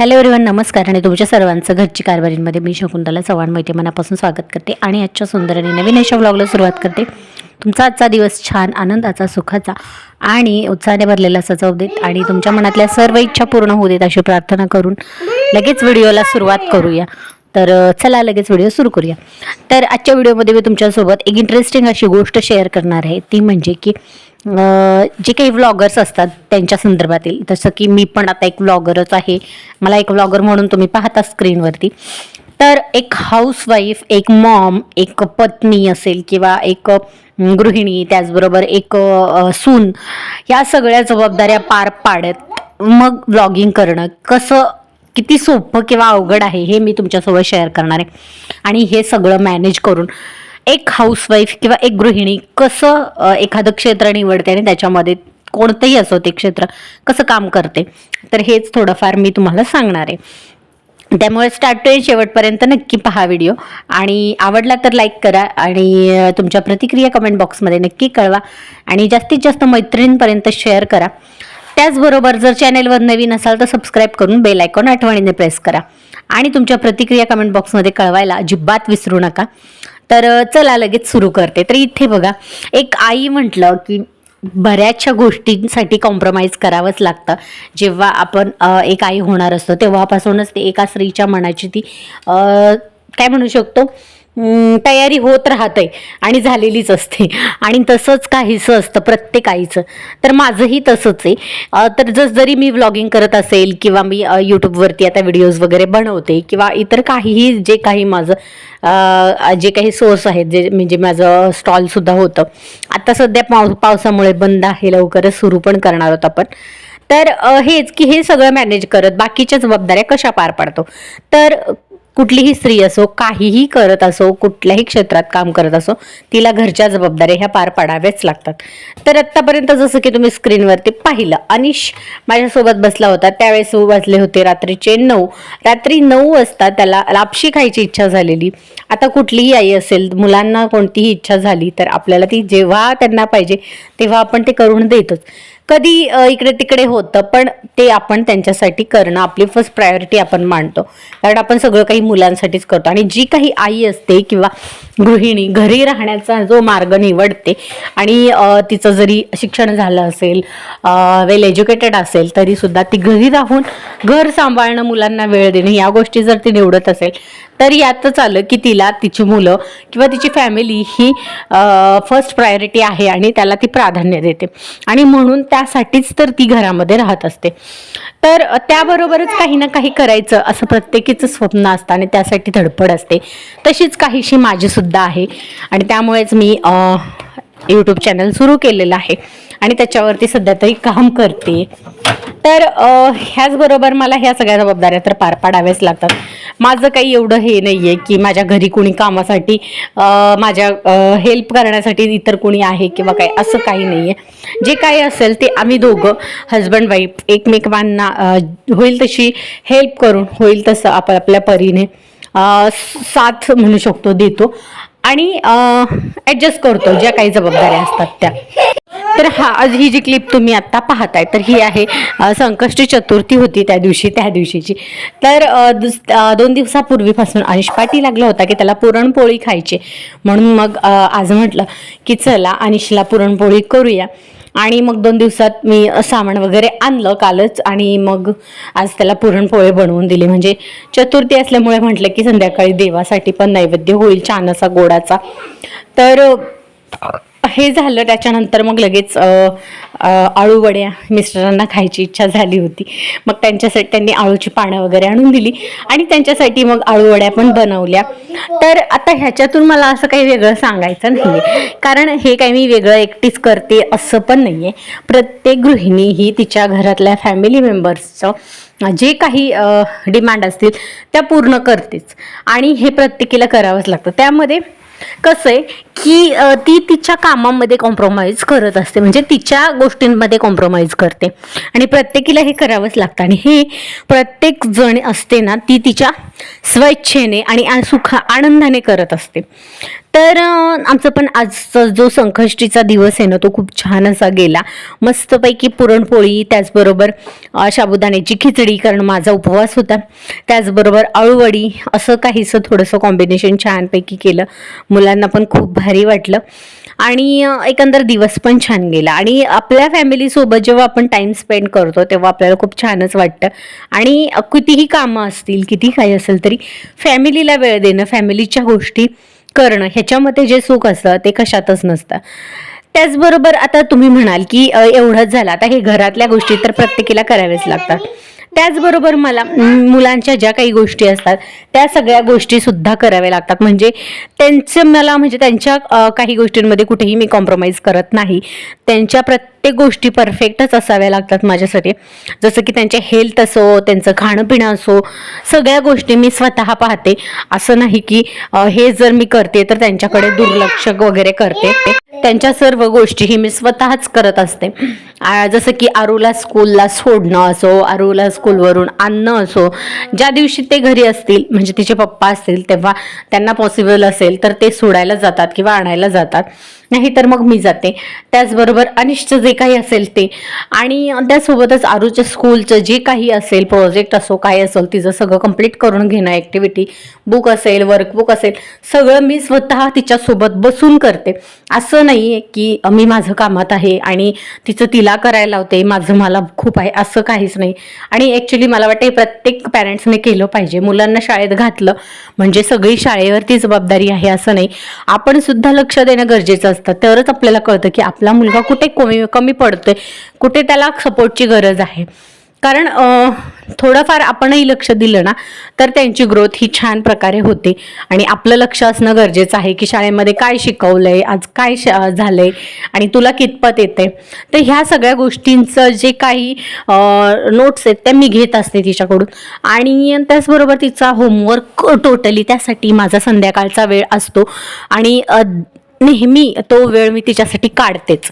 Hello everyone नमस्कार आणि तुमच्या सर्वांचं घरची कारभारीमध्ये मी शकुंतला चव्हाण मैत्री मनापासून स्वागत करते आणि आजच्या सुंदर आणि नवीन अशा व्लॉगला सुरुवात करते. तुमचा आजचा दिवस छान आनंदाचा सुखाचा आणि उत्साहाने भरलेला असा जाऊ देत आणि तुमच्या मनातल्या सर्व इच्छा पूर्ण होऊ देत अशी प्रार्थना करून लगेच व्हिडिओला सुरुवात करूया. तर चला लगेच व्हिडिओ सुरू करूया. तर आजच्या व्हिडिओमध्ये मी तुमच्यासोबत एक इंटरेस्टिंग अशी गोष्ट शेअर करणार आहे. ती म्हणजे की जे काही व्लॉगर्स असतात त्यांच्या संदर्भातील जसं की मी पण आता एक व्लॉगरच आहे. मला एक व्लॉगर म्हणून तुम्ही पाहता स्क्रीनवरती तर एक हाऊसवाईफ एक मॉम एक पत्नी असेल किंवा एक गृहिणी त्याचबरोबर एक सून या सगळ्या जबाबदाऱ्या पार पाडत मग व्लॉगिंग करणं कसं किती सोपं किंवा अवघड आहे हे मी तुमच्यासोबत शेअर करणार आहे. आणि हे सगळं मॅनेज करून एक हाऊसवाईफ किंवा एक गृहिणी कसं एखादं क्षेत्र निवडते आणि त्याच्यामध्ये कोणतंही असो ते क्षेत्र कसं काम करते तर हेच थोडंफार मी तुम्हाला सांगणार आहे. त्यामुळे स्टार्ट टू एंड शेवटपर्यंत नक्की पहा व्हिडिओ आणि आवडला तर लाईक करा आणि तुमच्या प्रतिक्रिया कमेंट बॉक्समध्ये नक्की कळवा. आणि जास्तीत जास्त मैत्रिणींपर्यंत शेअर करा. त्याचबरोबर जर चॅनेलवर नवीन असाल तर सबस्क्राईब करून बेल आयकॉन आठवणीने प्रेस करा. आणि तुमच्या प्रतिक्रिया कमेंट बॉक्समध्ये कळवायला अजिबात विसरू नका. तर चला लगेच सुरू करते. तर इथे बघा एक आई म्हटलं की बऱ्याचशा गोष्टींसाठी कॉम्प्रोमाइज करावंच लागतं. जेव्हा आपण एक आई होणार असतो तेव्हापासूनच ते एका स्त्रीच्या मनाची ती काय म्हणू शकतो? तयारी होत राहते आणि झालेलीच असते. आणि तसंच काहीसं असतं प्रत्येक आईचं. तर माझंही तसंच आहे. तर जस जरी मी व्लॉगिंग करत असेल किंवा मी यूट्यूबवरती आता व्हिडिओज वगैरे बनवते किंवा इतर काहीही जे काही माझं जे काही सोर्स आहेत जे म्हणजे माझं स्टॉलसुद्धा होतं. आता सध्या पाव पावसामुळे बंद आहे लवकरच सुरू पण करणार आहोत आपण. तर हेच की हे सगळं मॅनेज करत बाकीच्या जबाबदाऱ्या कशा पार पाडतो? तर कुठलीही स्त्री असो काहीही करत असो कुठल्याही क्षेत्रात काम करत असो तिला घरच्या जबाबदाऱ्या ह्या पार पाडाव्याच लागतात. तर आत्तापर्यंत जसं की तुम्ही स्क्रीनवरती पाहिलं अनिश माझ्यासोबत बसला होता त्यावेळेस वाजले होते रात्रीचे नऊ. रात्री नऊ वाजता त्याला लापशी खायची इच्छा झालेली. आता कुठलीही आई असेल मुलांना कोणतीही इच्छा झाली तर आपल्याला ती जेव्हा त्यांना पाहिजे तेव्हा आपण ते करून देतोच. कधी इकडे तिकडे होतं पण ते आपण त्यांच्यासाठी करणं आपली फर्स्ट प्रायोरिटी आपण मानतो. कारण आपण सगळं काही मुलांसाठीच करतो. आणि जी काही आई असते किंवा गृहिणी घरी राहण्याचा जो मार्ग निवडते आणि तिचं जरी शिक्षण झालं असेल वेल एज्युकेटेड असेल तरी सुद्धा ती घरी राहून घर सांभाळणं मुलांना वेळ देणं या गोष्टी जर ती निवडत असेल तर यातच आलं की तिला तिची मुलं किंवा तिची फॅमिली ही फर्स्ट प्रायोरिटी आहे आणि त्याला ती प्राधान्य देते. आणि म्हणून त्यासाठीच तर ती घरामध्ये राहत असते. तर त्याबरोबरच काही ना काही करायचं असं प्रत्येकीचं स्वप्न असतं आणि त्यासाठी धडपड असते. तशीच काहीशी माझी सुद्धा आहे. आणि त्यामुळेच मी यूट्यूब चॅनल सुरू केलेलं आहे. आणि त्याच्यावरती सध्या तरी काम करते. तर ह्याचबरोबर मला ह्या सगळ्या जबाबदाऱ्या तर पार पाडाव्याच लागतात. माझं काही एवढं हे नाही आहे की माझ्या घरी कोणी कामासाठी माझ्या हेल्प करण्यासाठी इतर कोणी आहे किंवा काय असं काही नाही आहे जे काही असेल ते आम्ही दोघं हजबंड वाईफ एकमेकांना होईल तशी हेल्प करून होईल तसं आपण आपल्या परीने. साथ म्हणू शकतो देतो. आणि ॲडजस्ट करतो ज्या काही जबाबदाऱ्या असतात त्या. तर हा आज ही जी क्लिप तुम्ही आत्ता पाहताय तर ही आहे संकष्टी चतुर्थी होती त्या दिवशी त्या दिवशीची. तर दुस- दोन दिवसापूर्वीपासून अनिश पाठी लागला होता की त्याला पुरणपोळी खायची. म्हणून मग आज म्हटलं की चला अनिशला पुरणपोळी करूया. आणि मग दोन दिवसात मी सामान वगैरे आणलं कालच आणि मग आज त्याला पुरणपोळी बनवून दिली. म्हणजे चतुर्थी असल्यामुळे म्हटलं की संध्याकाळी देवासाठी पण नैवेद्य होईल छान असा गोडाचा. तर हे झालं त्याच्यानंतर मग लगेच आळूवड्या मिस्टरांना खायची इच्छा झाली होती. मग त्यांच्यासाठी त्यांनी आळूची पानं वगैरे आणून दिली आणि त्यांच्यासाठी मग आळूवड्या पण बनवल्या. तर आता ह्याच्यातून मला असं काही वेगळं सांगायचं नाही आहे कारण हे काही मी वेगळं एकटीच करते असं पण नाही आहे प्रत्येक गृहिणी ही तिच्या घरातल्या फॅमिली मेंबर्सचं जे काही डिमांड असतील त्या पूर्ण करतेच. आणि हे प्रत्येकीला करावंच लागतं. त्यामध्ये कसं आहे की ती तिच्या कामामध्ये कॉम्प्रोमाइज करत असते. म्हणजे तिच्या गोष्टींमध्ये कॉम्प्रोमाइज करते. आणि प्रत्येकीला हे करावंच लागतं. आणि हे प्रत्येक जण असते ना ती तिच्या स्वेच्छेने आणि सुख सुखा आनंदाने करत असते. तर आमचा आमचं पण आजचा जो संकष्टीचा दिवस आहे ना तो खूप छान असा गेला. मस्तपैकी पुरणपोळी त्याचबरोबर साबुदाण्याची खिचडी कारण माझा उपवास होता. त्याचबरोबर अळूवडी असं काहीसं थोडंसं कॉम्बिनेशन छानपैकी केलं. मुलांना पण खूप भारी वाटलं. आणि एकंदर दिवस पण छान गेला. आणि आपल्या फॅमिलीसोबत जेव्हा आपण टाईम स्पेंड करतो तेव्हा आपल्याला खूप छानच वाटतं. आणि कितीही कामं असतील किती काही असेल तरी फॅमिलीला वेळ देणं फॅमिलीच्या गोष्टी करणं ह्याच्यामध्ये जे सुख असतं ते कशातच नसतं. त्याचबरोबर आता तुम्ही म्हणाल की एवढंच झालं. आता हे घरातल्या गोष्टी तर प्रत्येकीला कराव्याच लागतात. त्याचबरोबर मला मुलांच्या ज्या काही गोष्टी असतात त्या सगळ्या गोष्टी सुद्धा कराव्या लागतात. म्हणजे त्यांचं मला म्हणजे त्यांच्या काही गोष्टींमध्ये कुठेही मी कॉम्प्रोमाइज करत नाही. त्यांच्या प्रत्येक गोष्टी परफेक्टच असाव्या लागतात माझ्यासाठी. जसं की त्यांचे हेल्थ असो त्यांचं खाणं पिणं असो सगळ्या गोष्टी मी स्वतः पाहते. असं नाही की हे जर मी करते तर त्यांच्याकडे दुर्लक्ष वगैरे करते. त्यांच्या सर्व गोष्टी ही मी स्वतःच करत असते. जसं की आरूला स्कूलला सोडणं असो आरूला स्कूलवरून आणणं असो ज्या दिवशी ते घरी असतील म्हणजे तिचे पप्पा असतील तेव्हा त्यांना पॉसिबल असेल तर ते सोडायला जातात किंवा आणायला जातात. नाही तर मग मी जाते. त्याचबरोबर अनिष्ट जे काही असेल ते. आणि त्यासोबतच आरूच्या स्कूलचं जे काही असेल प्रोजेक्ट असो काय असेल तिचं सगळं कंप्लीट करून घेणं ॲक्टिव्हिटी बुक असेल वर्कबुक असेल सगळं मी स्वतः तिच्यासोबत बसून करते. असं नाही आहे की मी माझं कामात आहे आणि तिचं तिला करायला होते माझं मला खूप आहे असं काहीच नाही. आणि ॲक्च्युली मला वाटतं हे प्रत्येक पॅरेंट्सने केलं पाहिजे. मुलांना शाळेत घातलं म्हणजे सगळी शाळेवरती जबाबदारी आहे असं नाही. आपण सुद्धा लक्ष देणं गरजेचं असतं. तरच आपल्याला कळतं की आपला मुलगा कुठे कमी कमी पडतोय कुठे त्याला सपोर्टची गरज आहे. कारण थोडंफार आपणही लक्ष दिलं ना तर त्यांची ग्रोथ ही छान प्रकारे होते. आणि आपलं लक्ष असणं गरजेचं आहे की शाळेमध्ये काय शिकवलं आहे आज काय श- आहे आणि तुला कितपत येते तर ह्या सगळ्या गोष्टींचं जे काही नोट्स आहेत त्या मी घेत असते तिच्याकडून. आणि त्याचबरोबर तिचा होमवर्क टोटली त्यासाठी माझा संध्याकाळचा वेळ असतो. आणि नेहमी तो वेळ मी तिच्यासाठी काढतेच.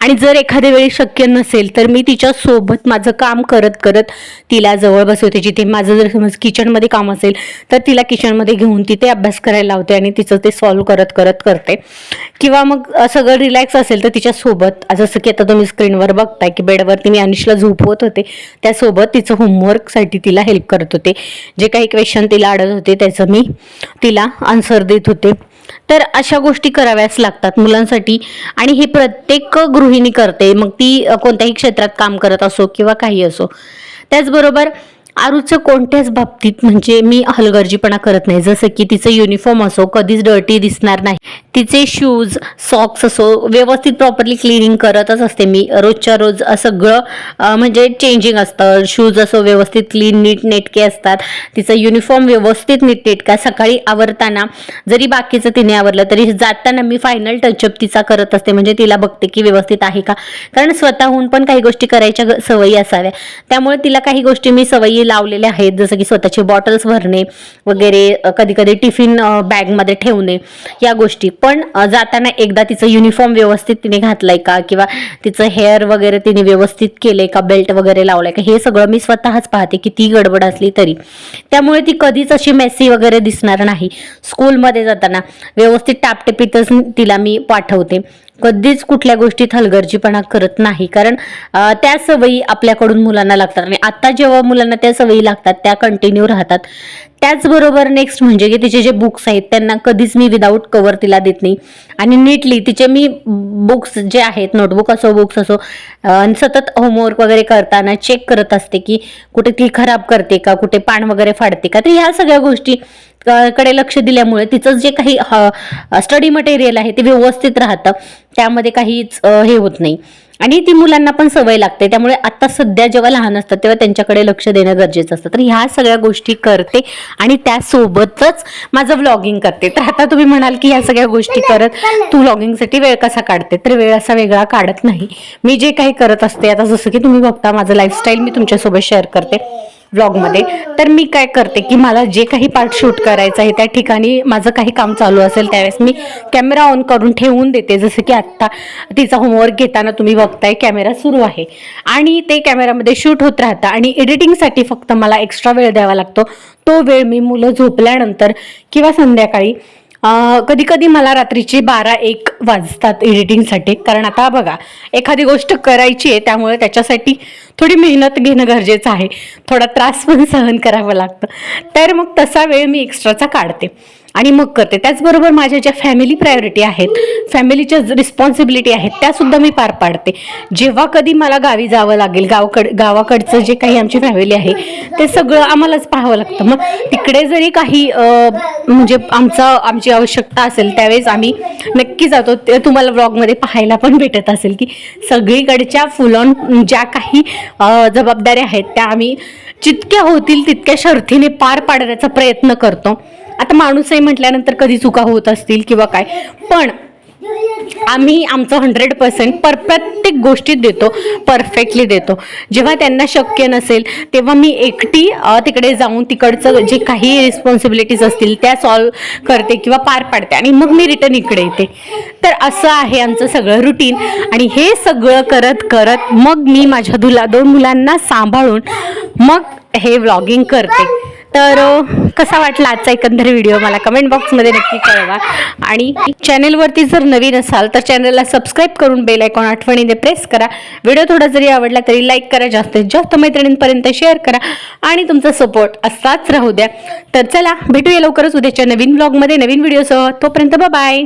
आणि जर एखाद्या वेळी शक्य नसेल तर मी तिच्यासोबत माझं काम करत करत तिला जवळ बसवते. जिथे माझं जर समज किचनमध्ये काम असेल तर तिला किचनमध्ये घेऊन तिथे अभ्यास करायला लावते आणि तिचं ते सॉल्व्ह करत करत करते. किंवा मग सगळं रिलॅक्स असेल तर तिच्यासोबत जसं की आता तुम्ही स्क्रीनवर बघताय की बेडवरती मी अनिशला झोपवत होते त्यासोबत तिचं होमवर्कसाठी तिला हेल्प करत होते. जे काही क्वेश्चन तिला अडत होते त्याचं मी तिला आन्सर देत होते. तर अशा गोष्टी कराव्याच लागतात मुलांसाठी. आणि हे प्रत्येक गृहिणी करते. मग ती कोणत्याही क्षेत्रात काम करत असो किंवा काही असो. त्याचबरोबर आरूचं कोणत्याच बाबतीत म्हणजे मी हलगर्जीपणा करत नाही. जसं की तिचं युनिफॉर्म असो कधीच डर्टी दिसणार नाही. तिचे शूज सॉक्स असो व्यवस्थित प्रॉपरली क्लिनिंग करतच असते मी. रोजच्या रोज सगळं म्हणजे चेंजिंग असतं. शूज असो व्यवस्थित क्लीन नीट नेटके असतात. तिचं युनिफॉर्म व्यवस्थित नीटनेटका सकाळी आवरताना जरी बाकीचं तिने आवरलं तरी जाताना मी फायनल टचअप तिचा करत असते. म्हणजे तिला बघते की व्यवस्थित आहे का? कारण स्वतःहून पण काही गोष्टी करायच्या ग- सवयी असाव्या. त्यामुळे तिला काही गोष्टी मी सवयी लावलेले आहेत जसं की स्वतःचे बॉटल्स भरणे वगैरे कधी कधी टिफिन बॅगमध्ये ठेवणे या गोष्टी. पण जाताना एकदा तिचं युनिफॉर्म व्यवस्थित तिने घातलाय का? किंवा तिचं हेअर वगैरे तिने व्यवस्थित केलंय का? बेल्ट वगैरे लावलाय का? हे सगळं मी स्वतःच पाहते किती गडबड असली तरी. त्यामुळे ती कधीच अशी मेसी वगैरे दिसणार नाही. स्कूलमध्ये जाताना व्यवस्थित टापटेपीतच तिला मी पाठवते. कधीच कुठल्या गोष्टीत हलगर्जीपणा करत नाही. कारण त्या सवयी आपल्याकडून मुलांना लागतात. आणि आता जेव्हा मुलांना त्या सवयी लागतात त्या कंटिन्यू राहतात. त्याचबरोबर नेक्स्ट म्हणजे की तिचे जे बुक्स आहेत त्यांना कधीच मी विदाऊट कवर तिला देत नाही. आणि नीटली तिचे मी बुक्स जे आहेत नोटबुक असो बुक्स असो सतत होमवर्क वगैरे करताना चेक करत असते की कुठे ती खराब करते का कुठे पान वगैरे फाडते का. तर ह्या सगळ्या गोष्टी कडे लक्ष दिल्यामुळे तिचं जे काही स्टडी मटेरियल आहे ते व्यवस्थित राहतं. त्यामध्ये काहीच हे होत नाही. आणि ती मुलांना पण सवय लागते. त्यामुळे आता सध्या जेव्हा लहान असतात तेव्हा त्यांच्याकडे लक्ष देणं गरजेचं असतं. तर ह्या सगळ्या गोष्टी करते आणि त्यासोबतच माझं व्लॉगिंग करते. तर आता तुम्ही म्हणाल की ह्या सगळ्या गोष्टी करत तू व्लॉगिंगसाठी वेळ कसा काढते? तर वेळ असा वेगळा काढत नाही. मी जे काही करत असते आता जसं की तुम्ही बघता माझं लाईफस्टाईल मी तुमच्यासोबत शेअर करते. व्लॉगमध्ये तर मी काय करते की मला जे काही पार्ट शूट करायचं आहे त्या ठिकाणी माझं काही काम चालू असेल त्यावेळेस मी कॅमेरा ऑन करून ठेवून देते. जसं की आत्ता तिचा होमवर्क घेताना तुम्ही बघताय कॅमेरा सुरू आहे. आणि ते कॅमेरामध्ये शूट होत राहतं आणि एडिटिंगसाठी फक्त मला एक्स्ट्रा वेळ द्यावा लागतो. तो वेळ मी मुलं झोपल्यानंतर किंवा संध्याकाळी कधी कधी मला रात्रीचे बारा एक वाजतात एडिटिंगसाठी कारण आता बघा एखादी गोष्ट करायची आहे त्यामुळे त्याच्यासाठी थोडी मेहनत घेणं गरजेचं आहे. थोडा त्रास पण सहन करावं लागतं. तर मग तसा वेळ मी एक्स्ट्राचा काढते. आणि मग करते. त्याचबरोबर माझ्या ज्या फॅमिली प्रायोरिटी आहेत फॅमिलीच्या रिस्पॉन्सिबिलिटी आहेत त्यासुद्धा मी पार पाडते. जेव्हा कधी मला गावी जावं लागेल गावकड गावाकडचं जे काही आमची फॅमिली आहे ते सगळं आम्हालाच पाहावं लागतं. मग तिकडे जरी काही म्हणजे आमचा आमची आवश्यकता असेल त्यावेळेस आम्ही नक्की जातो. ते तुम्हाला व्लॉगमध्ये पाहायला पण भेटत असेल की सगळीकडच्या फुलॉन ज्या काही जबाबदाऱ्या आहेत त्या आम्ही जितक्या होतील तितक्या शर्थीने पार पाडण्याचा प्रयत्न करतो. आता माणूसही म्हटल्यानंतर कधी चुका होत असतील किंवा काय. पण आम्ही आमचं हंड्रेड पर्सेंट पर प्रत्येक गोष्टीत देतो परफेक्टली देतो. जेव्हा त्यांना शक्य नसेल तेव्हा मी एकटी तिकडे जाऊन तिकडचं जे काही रिस्पॉन्सिबिलिटीज असतील त्या सॉल्व करते किंवा पार पाडते आणि मग मी रिटर्न इकडे येते. तर असं आहे आमचं सगळं रुटीन आणि हे सगळं करत करत मग मी माझ्या दुला दोन मुलांना सांभाळून मग हे व्लॉगिंग करते. तर कसा वाटला आजचा एकंदर व्हिडिओ मला कमेंट बॉक्समध्ये नक्की कळवा. आणि चॅनेलवरती जर नवीन असाल तर चॅनलला सबस्क्राईब करून बेल आयकॉन आठवणीने प्रेस करा. व्हिडिओ थोडा जरी आवडला तरी लाईक करा जास्तीत जास्त मैत्रिणींपर्यंत शेअर करा आणि तुमचा सपोर्ट असाच राहू द्या. तर चला भेटूया लवकरच उद्याच्या नवीन ब्लॉगमध्ये नवीन व्हिडिओसह तोपर्यंत बाय